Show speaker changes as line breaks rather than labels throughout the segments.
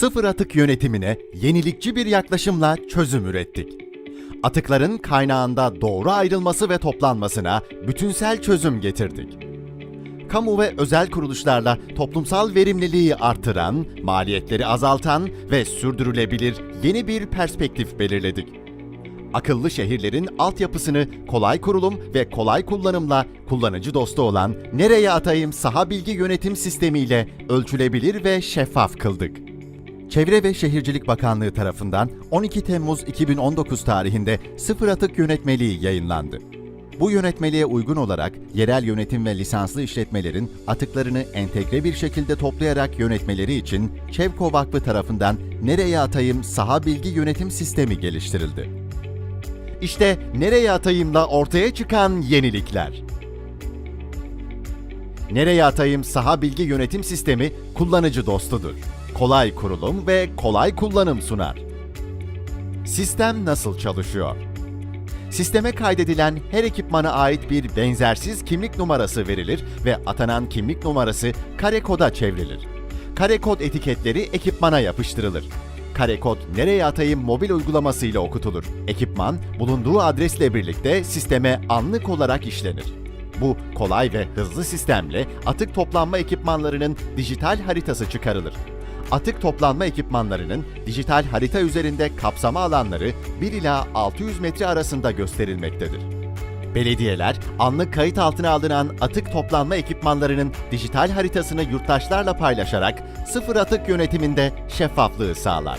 Sıfır atık yönetimine yenilikçi bir yaklaşımla çözüm ürettik. Atıkların kaynağında doğru ayrılması ve toplanmasına bütünsel çözüm getirdik. Kamu ve özel kuruluşlarla toplumsal verimliliği artıran, maliyetleri azaltan ve sürdürülebilir yeni bir perspektif belirledik. Akıllı şehirlerin altyapısını kolay kurulum ve kolay kullanımla kullanıcı dostu olan Nereye Atayım Saha Bilgi Yönetim Sistemi ile ölçülebilir ve şeffaf kıldık. Çevre ve Şehircilik Bakanlığı tarafından 12 Temmuz 2019 tarihinde Sıfır Atık Yönetmeliği yayınlandı. Bu yönetmeliğe uygun olarak yerel yönetim ve lisanslı işletmelerin atıklarını entegre bir şekilde toplayarak yönetmeleri için Çevko Vakfı tarafından Nereye Atayım Saha Bilgi Yönetim Sistemi geliştirildi. İşte Nereye Atayım'la ortaya çıkan yenilikler. Nereye Atayım Saha Bilgi Yönetim Sistemi kullanıcı dostudur. Kolay kurulum ve kolay kullanım sunar. Sistem nasıl çalışıyor? Sisteme kaydedilen her ekipmana ait bir benzersiz kimlik numarası verilir ve atanan kimlik numarası kare koda çevrilir. Kare kod etiketleri ekipmana yapıştırılır. Kare kod nereye atayım mobil uygulamasıyla okutulur. Ekipman bulunduğu adresle birlikte sisteme anlık olarak işlenir. Bu kolay ve hızlı sistemle atık toplanma ekipmanlarının dijital haritası çıkarılır. Atık toplanma ekipmanlarının dijital harita üzerinde kapsama alanları 1 ila 600 metre arasında gösterilmektedir. Belediyeler, anlık kayıt altına alınan atık toplanma ekipmanlarının dijital haritasını yurttaşlarla paylaşarak sıfır atık yönetiminde şeffaflığı sağlar.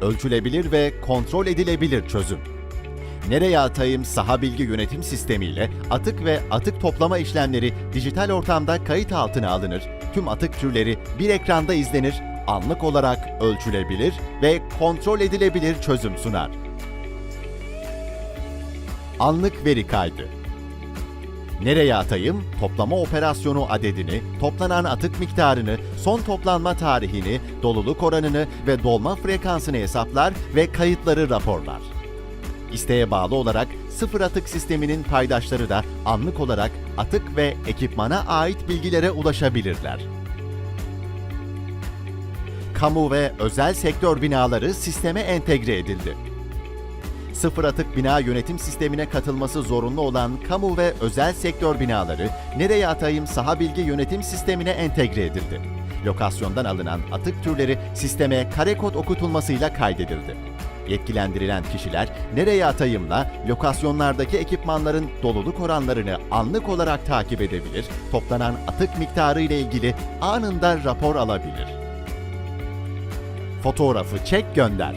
Ölçülebilir ve kontrol edilebilir çözüm. Nereye atayım saha bilgi yönetim sistemiyle atık ve atık toplama işlemleri dijital ortamda kayıt altına alınır, tüm atık türleri bir ekranda izlenir, anlık olarak ölçülebilir ve kontrol edilebilir çözüm sunar. Anlık veri kaydı Nereye atayım? Toplama operasyonu adedini, toplanan atık miktarını, son toplanma tarihini, doluluk oranını ve dolma frekansını hesaplar ve kayıtları raporlar. İsteğe bağlı olarak sıfır atık sisteminin paydaşları da anlık olarak atık ve ekipmana ait bilgilere ulaşabilirler. Kamu ve özel sektör binaları sisteme entegre edildi. Sıfır atık bina yönetim sistemine katılması zorunlu olan kamu ve özel sektör binaları nereye atayım saha bilgi yönetim sistemine entegre edildi. Lokasyondan alınan atık türleri sisteme kare kod okutulmasıyla kaydedildi. Yetkilendirilen kişiler nereye atayımla lokasyonlardaki ekipmanların doluluk oranlarını anlık olarak takip edebilir, toplanan atık miktarı ile ilgili anında rapor alabilir. Fotoğrafı çek gönder.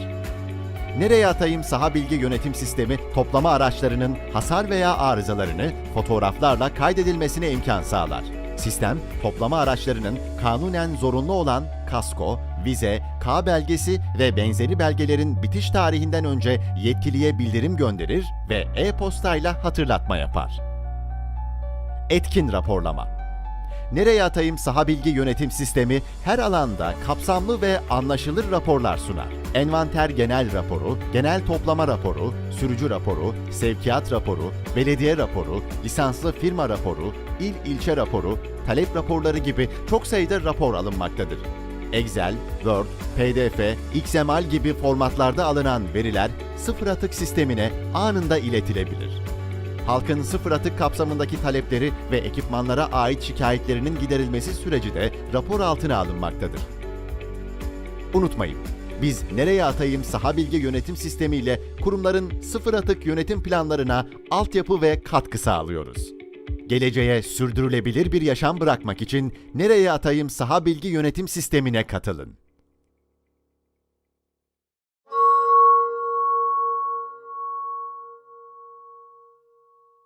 Nereye atayım saha bilgi yönetim sistemi toplama araçlarının hasar veya arızalarını fotoğraflarla kaydedilmesine imkan sağlar. Sistem, toplama araçlarının kanunen zorunlu olan kasko, vize, K belgesi ve benzeri belgelerin bitiş tarihinden önce yetkiliye bildirim gönderir ve e-postayla hatırlatma yapar. Etkin raporlama Nereye atayım saha bilgi yönetim sistemi her alanda kapsamlı ve anlaşılır raporlar sunar. Envanter genel raporu, genel toplama raporu, sürücü raporu, sevkiyat raporu, belediye raporu, lisanslı firma raporu, il ilçe raporu, talep raporları gibi çok sayıda rapor alınmaktadır. Excel, Word, PDF, XML gibi formatlarda alınan veriler sıfır atık sistemine anında iletilebilir halkın sıfır atık kapsamındaki talepleri ve ekipmanlara ait şikayetlerinin giderilmesi süreci de rapor altına alınmaktadır. Unutmayın, biz Nereye Atayım Saha Bilgi Yönetim Sistemi ile kurumların sıfır atık yönetim planlarına altyapı ve katkı sağlıyoruz. Geleceğe sürdürülebilir bir yaşam bırakmak için Nereye Atayım Saha Bilgi Yönetim Sistemi'ne katılın.